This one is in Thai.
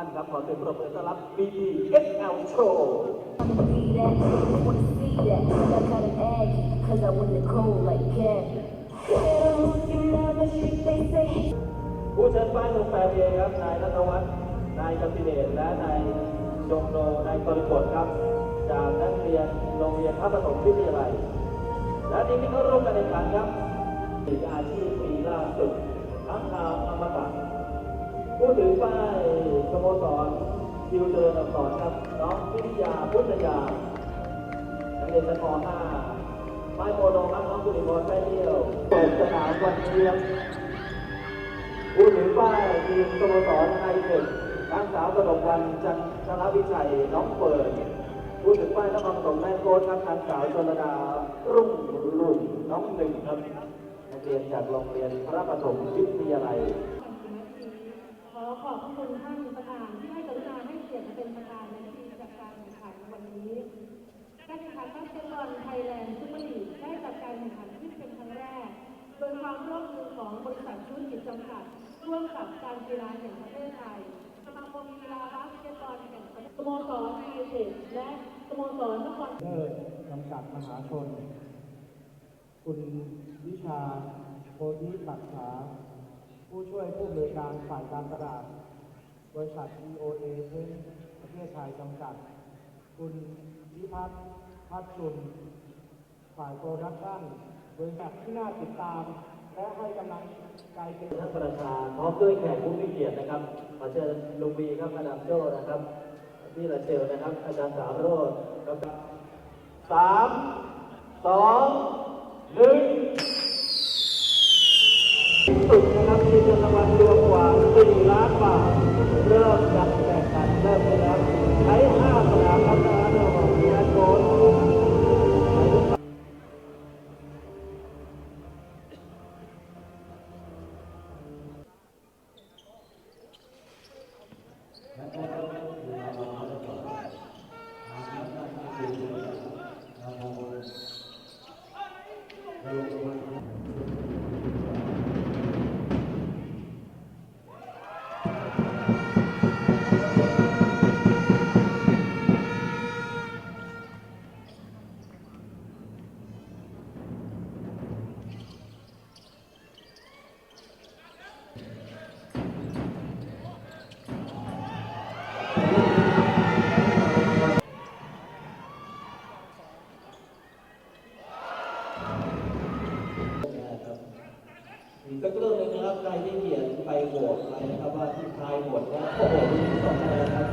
ท่านครับ ขอเสียงปรบมือต้อนรับ BBSL Show. Cause I win the cold like cat. You love the shit they say. ผู้เชิญป้ายลงแปลเองครับ นายนัทวัฒน์นายกติเดชและนายจงโนนายกรกฎครับ จากนักเรียนโรงเรียนพระประถมวิทยาลัย และทีมที่เข้าร่วมการแข่งขันครับถึงอาชีพปีล่าสุดทั้งนามอมตะผู้ถือป้าย สโมสรคิวเจริญอักษรครับ น้องพิทยาพุทธยานักเรียนชั้นม .5 ป้โมโนครับน้องกุลิมรแม่เที่ยวเปิดสนามวันนี้ครับผู้ถือป้ายทีมสโมสรไทยเด็กนางสาวกนกวันจันทรวิชัยน้องเปิดผู้ถือป้ายนครปฐมแม่โค้ชครับนางสาวชนดารุ่งรุ่งน้องหนึ่งครับนักเรียนจากโรงเรียนพระปฐมวิทยาลัย ขอขอบพระคุณท่านประธานที่ให้กรุณาให้ เป็นประธานในพิธีจัดการแข่งขันวันนี้การแข่งขันบาสเกตบอลไทยแลนด์ซุปเปอร์ลีกได้จัดการแข่งขันขึ้นเป็นครั้งแรก โดยความร่วมมือของบริษัทธุรกิจจำกัด ร่วมกับการกีฬาแห่งประเทศไทยสมาคมกีฬาบาสเกตบอลแห่งสโมสรไทยเทคและสโมสรนครเลิศจำกัดมหาชน คุณวิชาโพธิปักษาผู้ช่วยผู้อำนวยการฝ่ายการตลาดบริษัท EOA เพื่อ ประเทศไทยจำกัด คุณวิพัฒน์พัฒน์จุนฝ่ายโปรดักชั่นบริษัทที่น่าติดตาม และให้กำลังใจเป็นท่านประธานพร้อมด้วยแขกผู้มีเกียรตินะครับขอเชิญลุงบีครับมาดามโจ้นะครับพี่ละเชลนะครับ อาจารย์สามโรจน์ครับสามสองหนึ่งสุดนะครับมีเงินรางวัลรวมกว่า4ล้านบาท ก็เริ่เลยนะครับใครที่เกียดไปโหวตไปนะครับว่าที่ทายโหวตนะโอ้โหต้องอะไรครับ